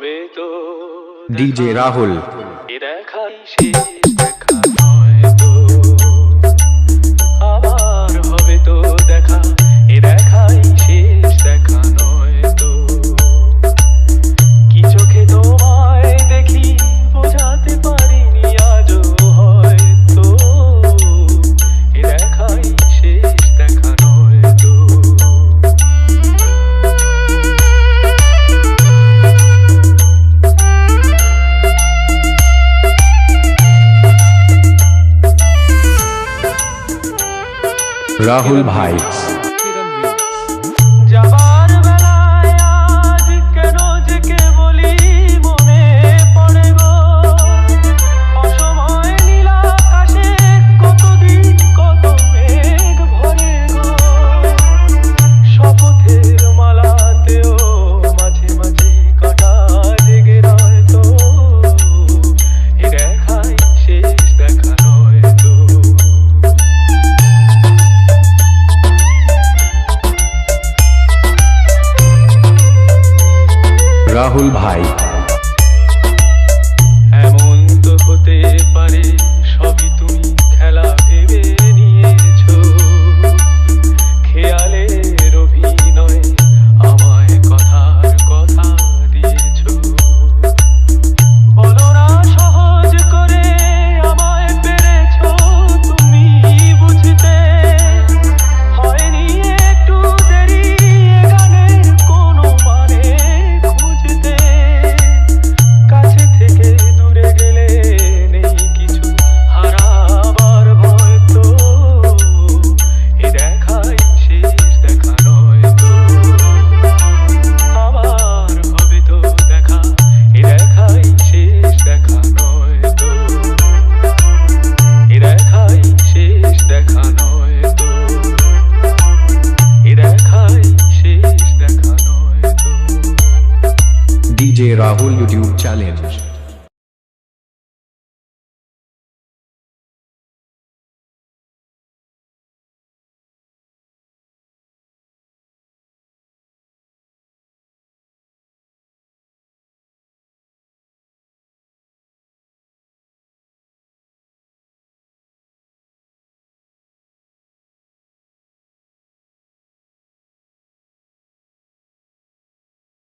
হবে তো ডিজে রাহুল। দেখাই শেষ। রাহুল ভাই। রাহুল ভাই। Raul YouTube Challenge.